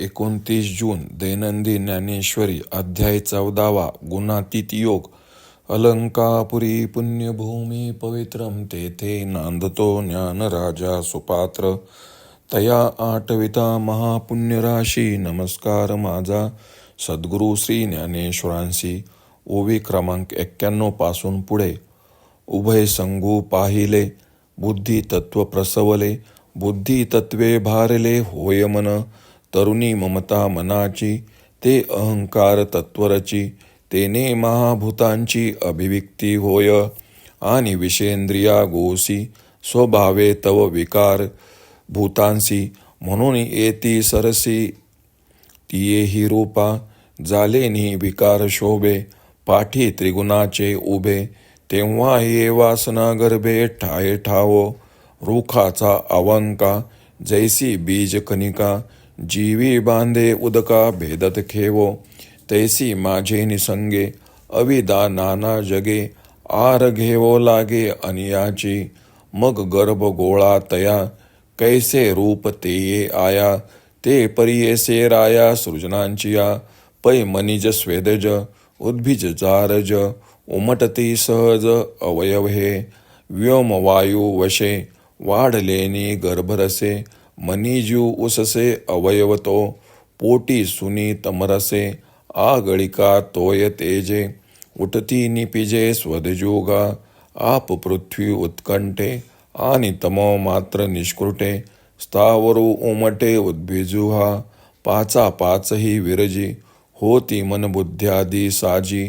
एकोणतीस जून दैनंदिन ज्ञानेश्वरी अध्याय चौदावा गुणातीत योग. अलंकापुरी पुण्यभूमी पवित्रम तेथे नांदतो ज्ञानराजा सुपात्र. तया आठविता महापुण्यराशी नमस्कार माझा सद्गुरू श्री ज्ञानेश्वरांशी. ओवी क्रमांक एक्क्याण्णवपासून पुढे. उभय संगू पाहिले बुद्धी तत्व प्रसवले बुद्धी तत्वे भारले होय मन. तरुणी ममता मनाची ते अहंकार तत्वरची तेने महाभूतांची अभिव्यक्ती होय. आणि विषेंद्रिया गोसी स्वभावे तव विकार भूतांसी म्हणून येती सरसी. तियेही रूपा झाले नि विकार शोभे पाठी त्रिगुणाचे उभे तेव्हा ये वासना गर्भे ठाये ठावो. रुखाचा अवंका जैसी बीज कनिका जीवी बांधे उदका भेदत खेवो तैसी माझे निसंगे अविदा नाना जगे आर घेवो लागे अनियाची मग गर्भ गोळा तया कैसे रूप ते ये आया ते परियेसे राया सृजनांचिया पै मनिज स्वेदज उद्भिज जारज उमटती सहज अवयव हे व्योम वायू वशे वाढलेनी गर्भरसे मनीजू उससे अवयवतो पोटी सुनी तमरसे आ गळिका तोय तेजे उठती निपिजे स्वदजोगा आप पृथ्वी उत्कंठे आणि तमो मात्र निष्कृटे स्थावरू उमटे उद्भिजुहा पाचा पाचही विरजी होती मन बुद्ध्यादी साजी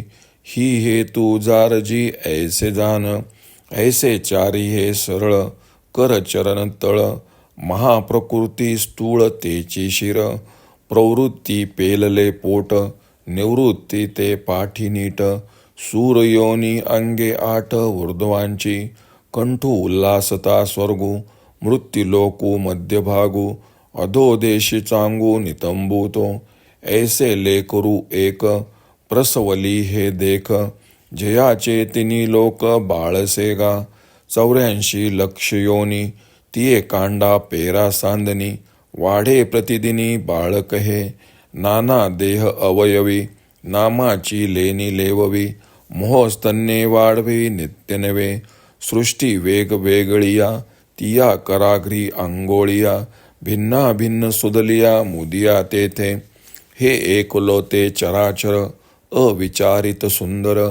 ही हे तू जारजी ऐसे जान ऐसे चारी हे सरळ कर चरण तळ महाप्रकृती स्थूळतेची शिर प्रवृत्ती पेलले पोट निवृत्ती ते पाठी नीट सूरयोनी अंगे आठ ऊर्ध्वांची कंठू उल्हासता स्वर्गू मृत्युलोकू मध्यभागू अधोदेशी चांगू नितंबूतो ऐसे लेकरू एक प्रसवली हे देख जयाचे तिनी लोक बाळसेगा चौऱ्याऐंशी लक्ष योनी तिये कांडा पेरा सांदनी वाढे प्रतिदिनी बाळक हे. नाना देह अवयवी नामाची लेनी लेववी मोहस्तन्ये वाढवी नित्यनवे. सृष्टी वेग वेगळिया तिया कराग्री आंगोळिया भिन्ना भिन्न सुदलिया मुदिया तेथे. हे एकलोते चराचर अविचारित सुंदर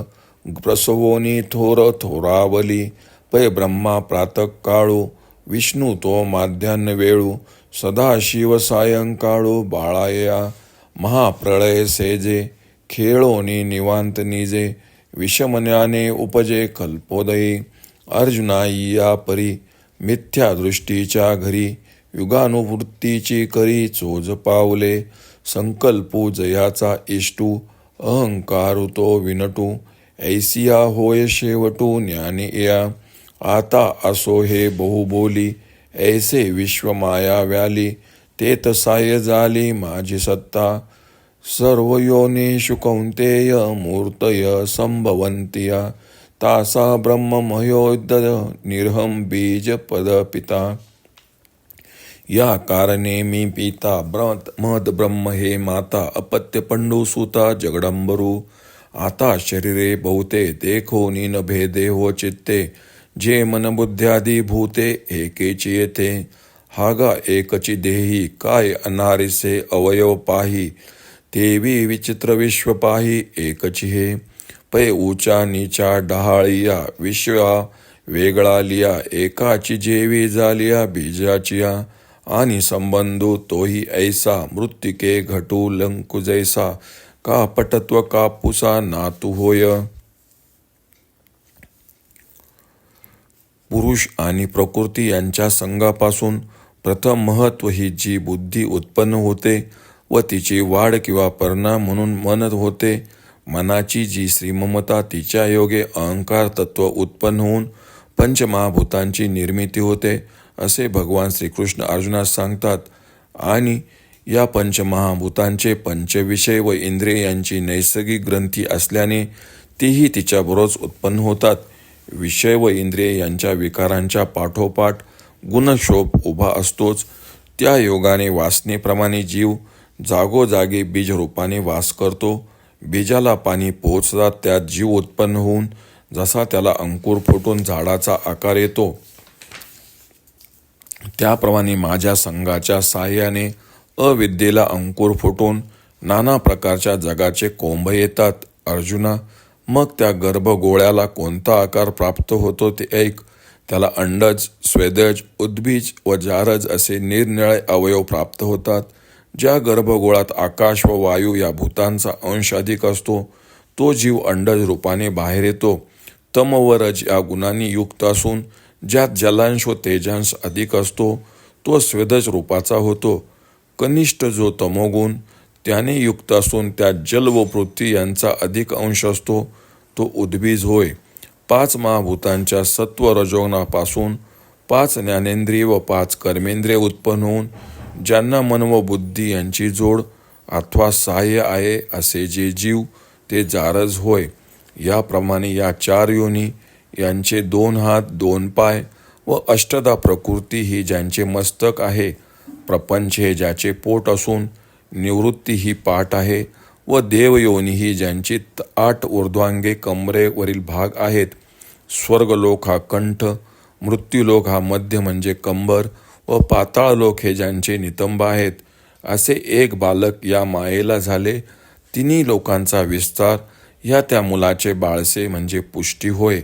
प्रसवोनी थोर थोरावली पै ब्रह्मा प्रातः काळू विष्णू तो माध्यान्ह वेळू सदाशिव सायंकाळू बाळाया महाप्रळय सेजे खेळोनी निवांत निजे विषमन्याने उपजे कल्पोदयी अर्जुनाई परी मिथ्या दृष्टीच्या घरी युगानुवृत्तीची करी चोज पावले संकल्पू जयाचा इष्टू अहंकारुतो विनटू ऐसिया होय शेवटू ज्ञानी या आता असो हे बहुबोली ऐसे विश्वमाया व्याली ते तसाय झाली माझी सत्ता. सर्व योनिषु कौंतेय मूर्तय संभवंतिया तासा ब्रह्ममयोद निर्हम बीज पद पिता या कारणे मी पिता मद ब्रह्म हे माता अपत्य पंडू सुता जगडंबरू. आता शरीरे बहुते देखो नीन भेदे हो चित्ते. जे मनबुद्ध्यादी भूते एकेची येते हागा एकची देही काय अनारिसे अवयव पाही तेवी विचित्र विश्व पाही एकची हे. पै ऊचा नीचा डहाळिया विश्वा वेगळा लिया एकाची जेवी जालिया बीजाचिया. आणि संबंधू तोही ऐसा मृत्तिके घटू लंकु जैसा का पटत्व कापुसा नातू होय? पुरुष आणि प्रकृती यांच्या संघापासून प्रथम महत्त्व ही जी बुद्धी उत्पन्न होते व तिची वाढ किंवा परिणाम म्हणून मन होते मनाची जी श्रीममता तिच्या योगे अहंकार तत्व उत्पन्न होऊन पंचमहाभूतांची निर्मिती होते असे भगवान श्रीकृष्ण अर्जुनास सांगतात. आणि या पंचमहाभूतांचे पंचविषय व इंद्रिय यांची नैसर्गिक ग्रंथी असल्याने तीही तिच्याबरोबर उत्पन्न होतात. विषय व इंद्रिय यांच्या विकारांच्या पाठोपाठ गुणशोभ उभा असतोच. त्या योगाने वासनेप्रमाणे जीव जागोजागी बीजरूपाने वास करतो. बीजाला पाणी पोहोचतात त्यात जीव उत्पन्न होऊन जसा त्याला अंकुर फुटून झाडाचा आकार येतो त्याप्रमाणे माझ्या संघाच्या साह्याने अविद्येला अंकुर फुटून नाना प्रकारच्या जगाचे कोंब येतात. अर्जुना मग त्या गर्भगोळ्याला कोणता आकार प्राप्त होतो ते ऐक. त्याला अंडज स्वेदज उद्बीज व जारज असे निरनिळे अवयव प्राप्त होतात ज्या गर्भगोळात आकाश व वायू या भूतांचा अंश अधिक असतो. तो जीव अंडज रूपाने बाहेर येतो. तम व रज या गुणांनी युक्त असून ज्यात जलांश व तेजांश अधिक असतो तो स्वेदज रूपाचा होतो. कनिष्ठ जो तमोगुण त्याने युक्त असून त्यात जल व पृथ्वी यांचा अधिक अंश असतो. तो उद्बीज होय. पाच महाभूतांच्या सत्व रजोगणापासून पाच ज्ञानेंद्रिय व पाच कर्मेंद्रिय उत्पन्न होऊन ज्यांना मन व बुद्धी यांची जोड अथवा सहाय्य आहे असे जे जीव ते जारज होय. याप्रमाणे या चार योनी यांचे दोन हात दोन पाय व अष्टदा प्रकृती ही ज्यांचे मस्तक आहे. प्रपंच हे ज्याचे पोट असून निवृत्ती ही पाठ आहे. व देवयोनी ही ज्यांची आठ ऊर्ध्वांगे कमरेवरील भाग आहेत. स्वर्गलोक हा कंठ मृत्यूलोक हा मध्य म्हणजे कंबर व पाताळलोक हे ज्यांचे नितंब आहेत. असे एक बालक या मायेला झाले. तिन्ही लोकांचा विस्तार ह्या त्या मुलाचे बाळसे म्हणजे पुष्टी होय.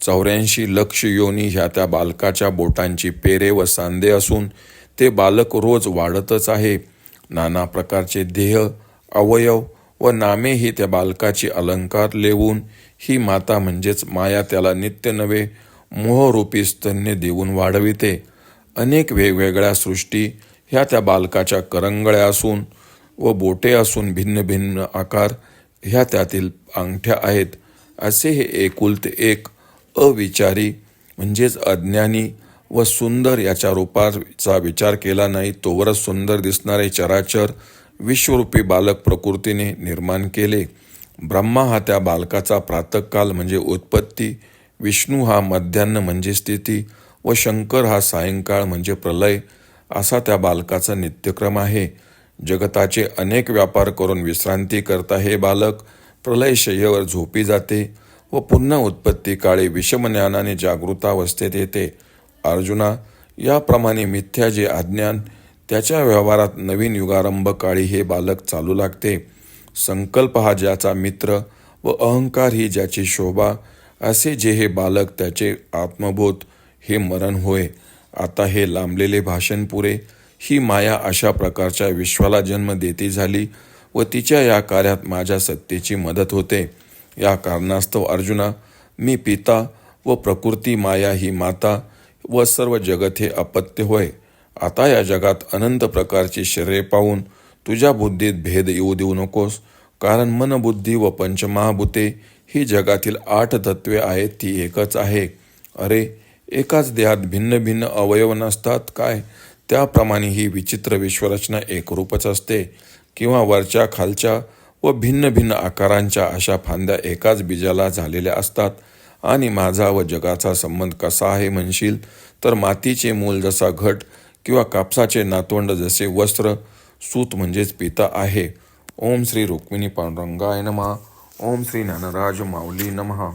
चौऱ्याऐंशी लक्ष योनी ह्या त्या बालकाच्या बोटांची पेरे व सांदे असून ते बालक रोज वाढतच आहे. नाना प्रकारचे देह अवयव व नामे ही त्या बालकाची अलंकार लेवून ही माता म्हणजेच माया त्याला नित्य नवे मोहरूपी स्तन्य देऊन वाढविते. अनेक वेगवेगळ्या सृष्टी ह्या त्या बालकाच्या करंगळ्या असून व बोटे असून भिन्न भिन्न आकार ह्या त्यातील अंगठ्या आहेत. असे हे एकुलते एक अविचारी म्हणजेच अज्ञानी व सुंदर याच्या रूपाचा विचार केला नाही तोवरच सुंदर दिसणारे चराचर विश्वरूपी बालक प्रकृतीने निर्माण केले. ब्रह्मा हा त्या बालकाचा प्रातकाल म्हणजे उत्पत्ती विष्णू हा मध्यान्ह म्हणजे स्थिती व शंकर हा सायंकाळ म्हणजे प्रलय असा त्या बालकाचा नित्यक्रम आहे. जगताचे अनेक व्यापार करून विश्रांती करता हे बालक प्रलयशय्येवर झोपी जाते व पुन्हा उत्पत्ती काळी विषमज्ञानाने जागृतावस्थेत येते. अर्जुना याप्रमाणे मिथ्या जे अज्ञान त्याच्या व्यवहारात नवीन युगारंभ काळी हे बालक चालू लागते. संकल्प हा ज्याचा मित्र व अहंकार ही ज्याची शोभा असे जे हे बालक त्याचे आत्मबोध हे मरण होय. आता हे लांबलेले भाषण पुरे ही माया अशा प्रकारच्या विश्वाला जन्म देती झाली व तिच्या या कार्यात माझ्या सत्तेची मदत होते. या कारणास्तव अर्जुना मी पिता व प्रकृती माया ही माता व सर्व जगत हे अपत्य होय. आता या जगात अनंत प्रकारची शरीरे पाहून तुझ्या बुद्धीत भेद येऊ देऊ नकोस कारण मन बुद्धी व पंचमहाभूते ही जगातील आठ तत्वे आहेत ती एकच आहे. अरे एकाच देहात भिन्न भिन्न अवयव नसतात काय? त्याप्रमाणे ही विचित्र विश्वरचना एकरूपच असते. किंवा वरच्या खालच्या व भिन्न भिन्न आकारांच्या अशा फांद्या एकाच बीजाला झालेल्या असतात. आणि माझा व जगाचा संबंध कसा आहे म्हणशील? तर मातीचे मूल जसा घट किंवा कापसाचे नातवंड जसे वस्त्र सूत म्हणजेच पिता आहे. ओम श्री रुक्मिणी पांडुरंगाय नमः. ओम श्री ज्ञानराज माऊली नमः.